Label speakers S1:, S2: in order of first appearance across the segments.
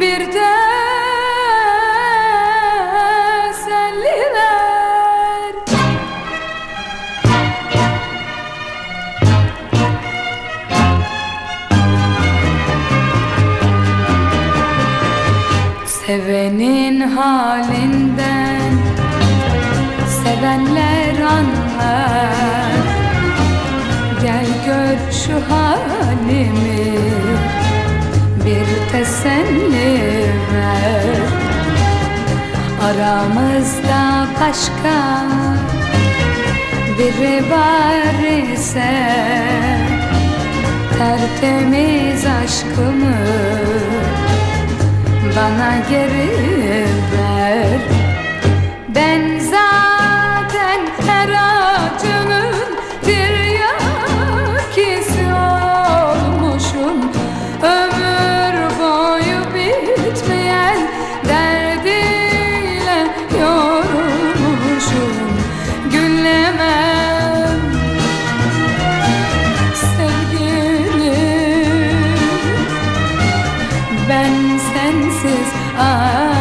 S1: bir de selli ver Sevenin halinden sevenler anlar. Gel gör şu hal Aramızda başka biri var ise Tertemiz aşkımı bana geri ah,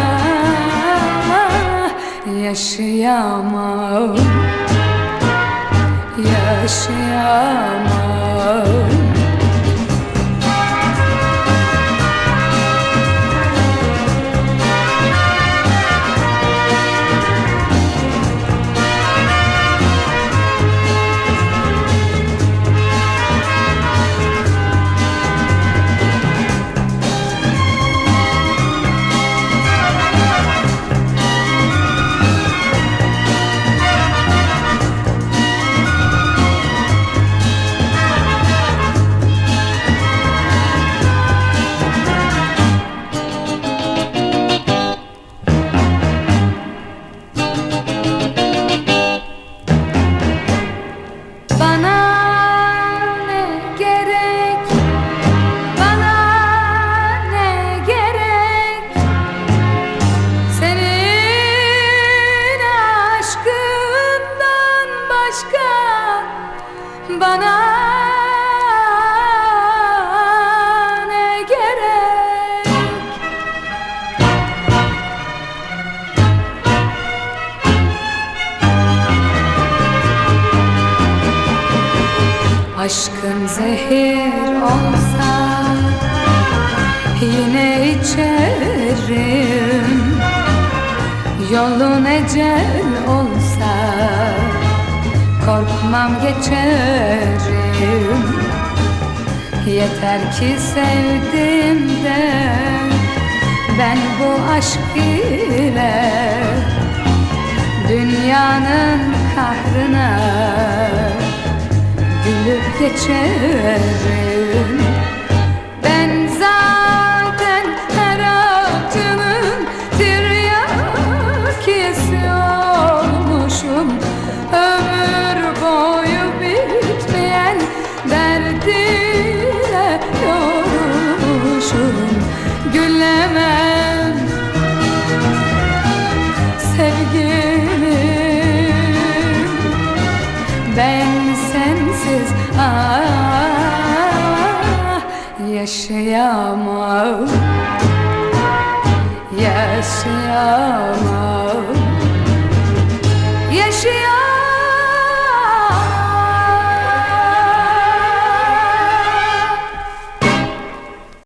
S1: yaşayamam Yaşayamam Aşkın zehir olsa yine içerim. Yolun ecel olsa korkmam geçerim. Yeter ki sevdim de ben bu aşk ile Dünyanın kahrına Ben zaten her acının tiryakisi olmuşum Ömür yaşayamam Yaşayamam